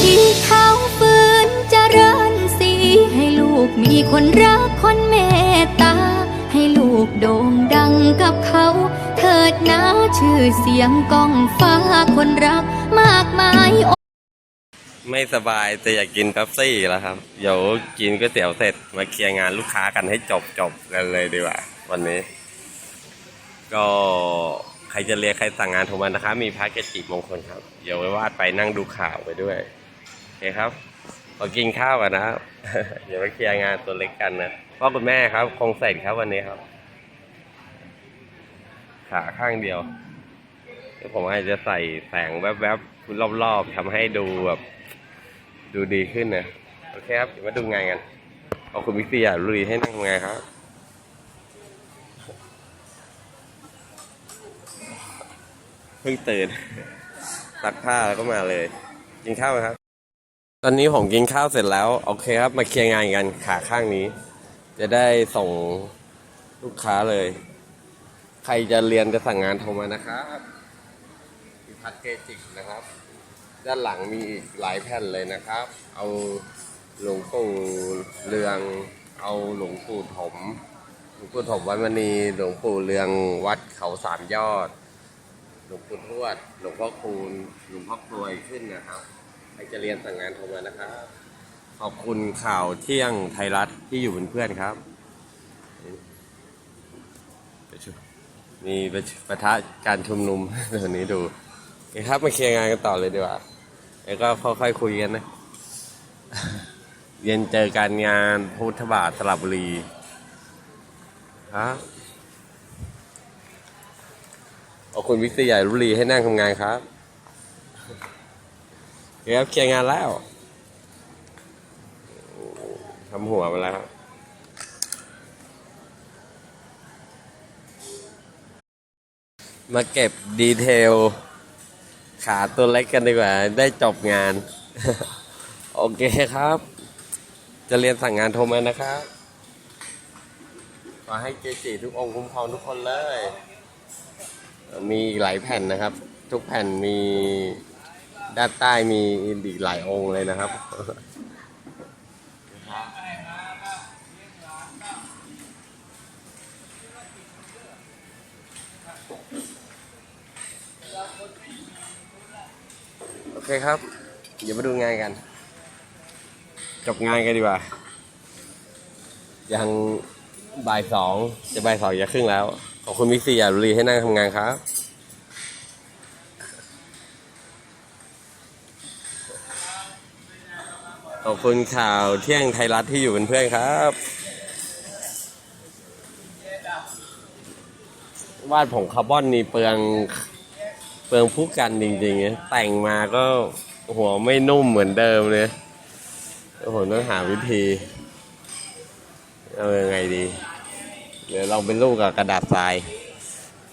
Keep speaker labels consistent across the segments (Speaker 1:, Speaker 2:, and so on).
Speaker 1: ที่เขาฝืนจเจริญสีให้ลูกมีคนรักคนเมตตา ให้ลูกโด่งดังกับเขา เถิดนะชื่อเสียงก้องฟ้าคนรักมากมาย
Speaker 2: ไม่สบายแต่อยากกินเป๊ปซี่แล้วครับ เดี๋ยวกินก๋วยเตี๋ยวเสร็จมาเคลียร์งานลูกค้ากันให้จบจบกันเลยดีกว่า วันนี้ ก็ รจะเรียกใครสั่งงานโทรมานะครับมีแพ็กเกจิมงคลครับ เดี๋ยวไว้วาดไปนั่งดูข่าวไปด้วยโอเคครับขอกินข้าวกันนะครับ เดี๋ยวไปเคลียร์งานตัวเล็กกันนะพ่อคุณแม่ครับ คงเสร็จครับวันนี้ครับ ขาข้างเดียวเดี๋ยวผมอาจจะใส่แสงแวบๆรอบๆทำให้ดูแบบดูดีขึ้นนะ โอเคครับ เดี๋ยวมาดูงานกัน ขอบคุณวิทยาลุยให้นั่งทำงานครับ พิ่งตื่นซักผ้าแล้วก็มาเลย กินข้าวไหมครับ ตอนนี้ผมกินข้าวเสร็จแล้ว โอเคครับ มาเคลียร์งานกันขาข้างนี้ จะได้ส่งลูกค้าเลย ใครจะเรียนจะสั่งงานโทรมานะครับพิพัฒน์เกจิกนะครับ ด้านหลังมีอีกหลายแผ่นเลยนะครับ เอาหลวงปู่เรือง เอาหลวงปู่ถมหลวงปู่ถมวัดมณีหลวงปู่เรืองวัดเขาสามยอด หลวงปู่ทวด หลวงพ่อคูณ หลวงพ่อกรวยขึ้นนะครับใครจะเรียนสั่งงานโทรมานะครับ ขอบคุณข่าวเที่ยงไทยรัฐที่อยู่เป็นเพื่อนครับ มีประทะการชุมนุมเดี๋ยวนี้ดูโอเคครับมาเคลียร์งานกันต่อเลยดีกว่าแล้วก็ค่อยๆคุยกันนะ เย็นเจอการงานพุทธบาทสระบุรีครับ ขอบคุณวิทยาลุรีให้นั่งทำงานครับเคครับเคลียร์งานแล้วทำหัวมาแล้วมาเก็บดีเทล ขาตัวเล็กกันดีกว่า ได้จบงาน โอเคครับ จะเรียนสั่งงานโทรมานะครับ ขอให้เกจิทุกองค์คุ้มครองทุกคนเลย มีอีกหลายแผ่นนะครับ ทุกแผ่นมีด้านใต้มีอีกหลายองค์เลยนะครับโอเคครับ เดี๋ยวมาดูงานกัน จบงานกันดีกว่า ยังบ่ายสองจะบ่ายสองจะครึ่งแล้ว ขอบคุณมิกซี่ยาลุรีให้นั่งทำงานครับขอบคุณข่าวเที่ยงไทยรัฐที่อยู่เป็นเพื่อนครับ วาดผงคาร์บอนนี่เปลืองเปลืองผู้กันจริงๆนะแต่งมาก็หัวไม่นุ่มเหมือนเดิมเลยผมต้องหาวิธี เอายังไงดี เดี๋ยวลองเป็นลูกกับกระดาษทราย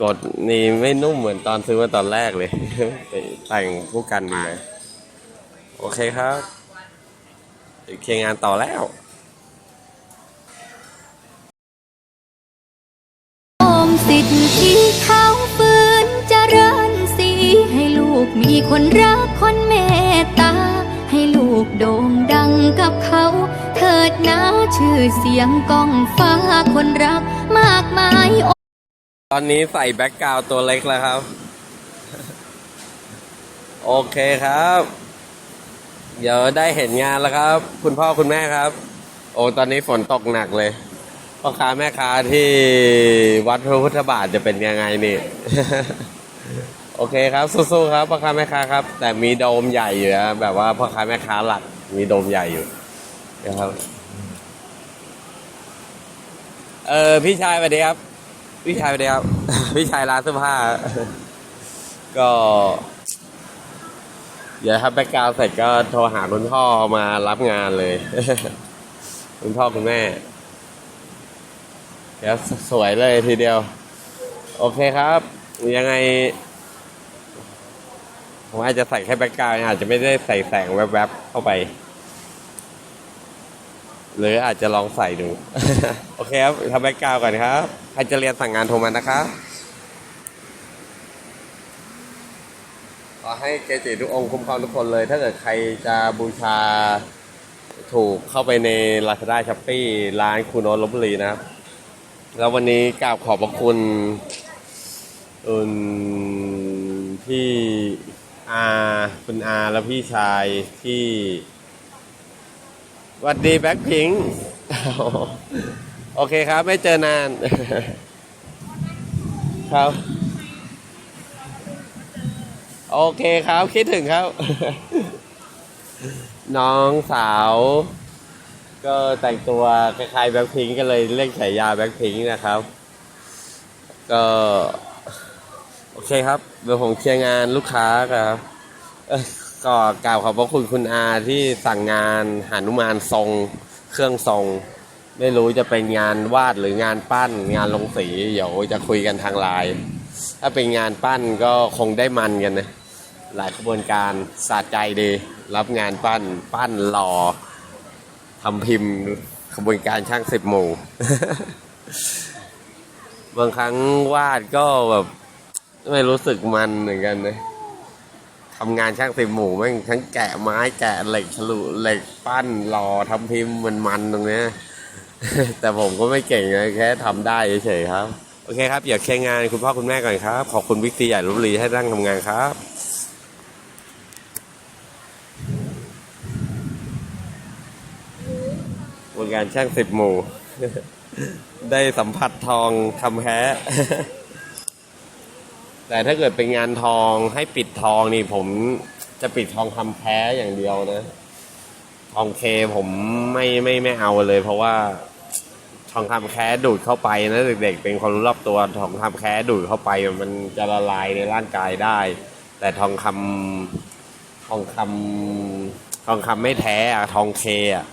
Speaker 2: กดนี่ไม่นุ่มเหมือนตอนซื้อมาตอนแรกเลย แต่งผู้กันดีไหมโอเคครับเคียร์งานต่อแล้ว
Speaker 1: โอมสิทธิ์ที่เขาฝืนเจริญสีให้ลูกมีคนรักคนเมตตา ให้ลูกโด่งดังกับเขา ถิดนะชื่อเสียงก้องฟ้าคนรักมากมาย
Speaker 2: ตอนนี้ใส่แบ็กกราวตัวเล็กแล้วครับ โอเคครับ เดี๋ยวได้เห็นงานแล้วครับ คุณพ่อคุณแม่ครับ โอ้ตอนนี้ฝนตกหนักเลยพ่อค้าแม่ค้าที่วัดพระพุทธบาทจะเป็นยังไงนี่โอเคครับสู้ๆครับพ่อค้าแม่ค้าครับ แต่มีโดมใหญ่อยู่นะแบบว่าพ่อค้าแม่ค้าหลักมีโดมใหญ่อยู่ นะครับ เออพี่ชายสวัสดีครับ พี่ชายสวัสดีครับ พี่ชายร้านเสื้อผ้า ก็เดี๋ยวครับแบ็กกราวเสร็จก็โทรหาคุณพ่อมารับงานเลย คุณพ่อคุณแม่ เดี๋ยวสวยเลยทีเดียว โอเคครับ ยังไง ผมอาจจะใส่แค่แบ็กกราวอาจจะไม่ได้ใส่แสงแวบๆเข้าไป หรืออาจจะลองใส่ดู โอเคครับทำแบ็กกราวด์ก่อนครับใครจะเรียนสั่งงานโทรมานะครับขขอให้เกจิทุกองค์คุ้มครองทุกคนเลย ถ้าเกิดใครจะบูชาถูกเข้าไปใน Lazada s h o p e e ร้านคุณโนตลบบุรีนะครับ แล้ววันนี้กราบขอบพระคุณอืมพี่อาคุณอาและพี่ชายที่ห วัดดีแบ็คพิงโอเคครับ ไม่เจอนาน ครับ โอเคครับ คิดถึงครับ น้องสาว ก็แต่งตัวคล้ายๆแบ็คพิงก็เลยเรียกฉายาแบ็คพิงนะครับ ก็ โอเคครับ เดี๋ยวผมเคลียร์งานลูกค้าครับ ก็กล่าวขอบพระคุณคุณอาที่สั่งงานหานุมานทรงเครื่องทรง ไม่รู้จะเป็นงานวาดหรืองานปั้น งานลงสีเดี๋ยวจะคุยกันทางไลน์ถ้าเป็นงานปั้นก็คงได้มันกันนะหลายขบวนการสะใจดี รับงานปั้น ปั้นหล่อทำพิมพ์ขบวนการช่างสิบหมู่บางครั้งวาดก็แบบไม่รู้สึกมันเหมือนกันนะ ทำงานช่างสิบหมูแม่งทั้งแกะไม้แกะเหล็กฉลุเหล็กปั้นหล่อทำพิมพ์มันมันๆตรงเนี้ยแต่ผมก็ไม่เก่งแค่ทำได้เฉยๆครับ โอเคครับ อย่าเคลียร์งานคุณพ่อคุณแม่ก่อนครับ ขอบคุณวิกซีใหญ่ลบุรีให้นั่งทำงานครับวงการช่างสิบหมู่ ได้สัมผัสทองคำแพ้ แต่ถ้าเกิดเป็นงานทองให้ปิดทองนี่ผมจะปิดทองคำแพ้อย่างเดียวนะ ทองเคผมไม่ไม่ไม่เอาเลย เพราะว่าทองคำแค้ดูดเข้าไปนะเด็กๆเป็นความรู้รอบตัวทองคำแค้ดูดเข้าไปมันจะละลายในร่างกายได้ แต่ทองคำทองคำทองคำไม่แท้อะทองเคอะ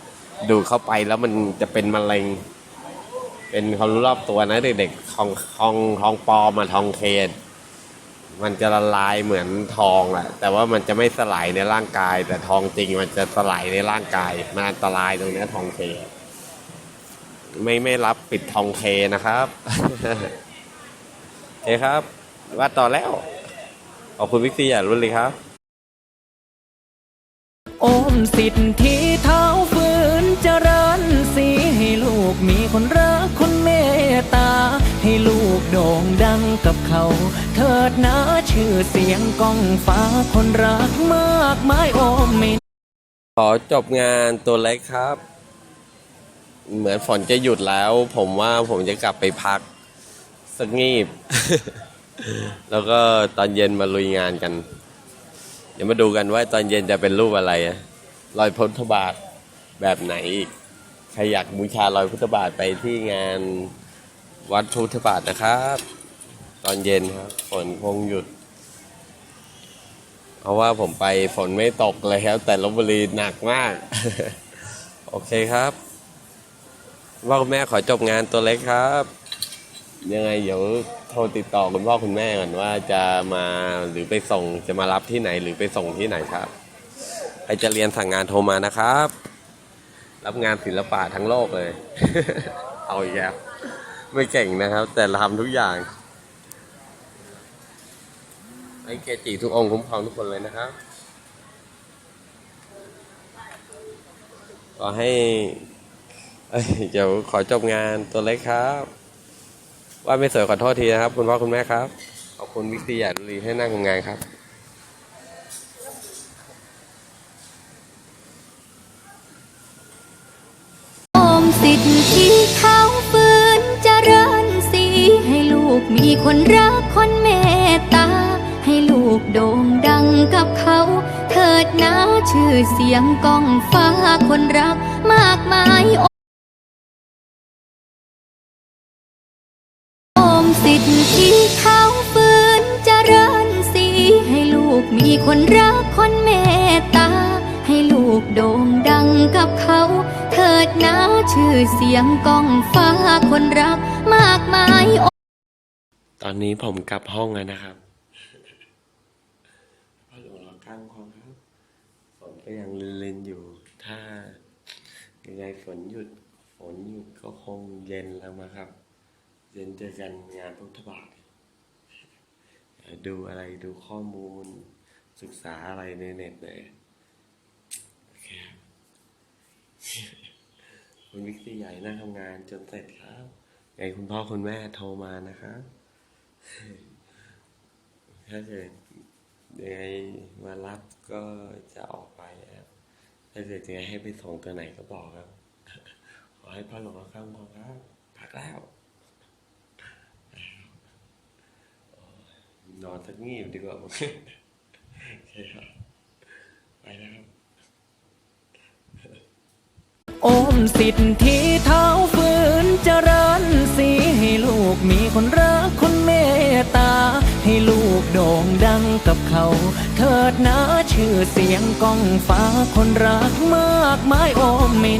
Speaker 2: ดูดเข้าไปแล้วมันจะเป็นมะเร็งเป็นความรู้รอบตัวนะเด็กๆทองทองทองปลอมมาทองเค มันจะละลายเหมือนทองแหละแต่ว่ามันจะไม่สลายในร่างกาย แต่ทองจริงมันจะสลายในร่างกายมันอันตรายตรงนี้ทองเค ไม่ไม่รับปิดทองเคนะครับโอเคครับ ว่าต่อแล้ว ขอบคุณวิกซี่อย่ารุ่นเลยครับ
Speaker 3: โอมสิทธิเท้าฝืนเจริญสีให้ลูกมีคนรักคนเมตตา โด่งดังกับเขา เถิดนะชื่อเสียงก้องฟ้าคนรักมากมายโอมไม่
Speaker 2: ขอจบงานตัวเล็กครับ เหมือนฝนจะหยุดแล้ว ผมว่าผมจะกลับไปพักสักงีบ แล้วก็ตอนเย็นมาลุยงานกัน เดี๋ยวมาดูกันว่าตอนเย็นจะเป็นรูปอะไรรอยพุทธบาทแบบไหนอีกใครอยากบูชารอยพุทธบาทไปที่งาน วัดพุทธบาทนะครับ ตอนเย็นครับฝนคงหยุด เพราะว่าผมไปฝนไม่ตกเลยครับ แต่ลบบุรีหนักมาก โอเคครับ ว่าคุณแม่ขอจบงานตัวเล็กครับ ยังไงเดี๋ยวโทรติดต่อคุณพ่อคุณแม่ก่อนว่าจะมาหรือไปส่งจะมารับที่ไหนหรือไปส่งที่ไหนครับใครจะเรียนสั่งงานโทรมานะครับ รับงานศิลปะทั้งโลกเลย เอาอีกแล้ว ไม่เก่งนะครับ แต่ทำทุกอย่างให้เกจิทุกองค์คุ้มครองทุกคนเลยนะครับ ขอให้เดี๋ยวขอจบงานตัวเล็กครับ ว่าไม่สวยขอโทษทีนะครับ คุณพ่อคุณแม่ครับ ขอบคุณวิทยาดุรีให้นั่งทำงานครับ
Speaker 1: โอมสิทธิ กมีคนรักคนเมตตา ให้ลูกโด่งดังกับเขา เถิดนะชื่อเสียงก้องฟ้าคนรักมากมายโอมสิทธิเขาฝืนเจริญสีให้ลูกมีคนรักคนเมตตา ให้ลูกโด่งดังกับเขาเถิดนะชื่อเสียงก้องฟ้าคนรักมากมาย
Speaker 2: ตอนนี้ผมกลับห้องแล้วนะครับพ่อหลวงเราข้างห้องครับฝนก็ยังเล่นๆอยู่ ถ้ายังไงฝนหยุด ฝนหยุดก็คงเย็นแล้วมาครับ เย็นเจอกันงานพุทธบาทดูอะไรดูข้อมูล ศึกษาอะไรในเน็ตเลยโอเคครับคุณวิกซี่ใหญ่นั่งทำงานจนเสร็จครับไงคุณพ่อคุณแม่โทรมานะครับ ถ้าเกิดยังไงมารับก็จะออกไปครับถ้าเกิดยังไงให้ไปส่งตัวไหนก็บอกครับ ขอให้พ่อหลวงข้างบอกครับพักแล้วนอนสักงีบดีกว่าโอเคครับไปแล้วครับ
Speaker 3: โอมสิทธิเท้าฝืนเจริญสีให้ลูกมีคนรักคน ตา ให้ลูกโด่งดังกับเขา เถิดนะชื่อเสียงก้องฟ้าคนรักมากมายโอมไม่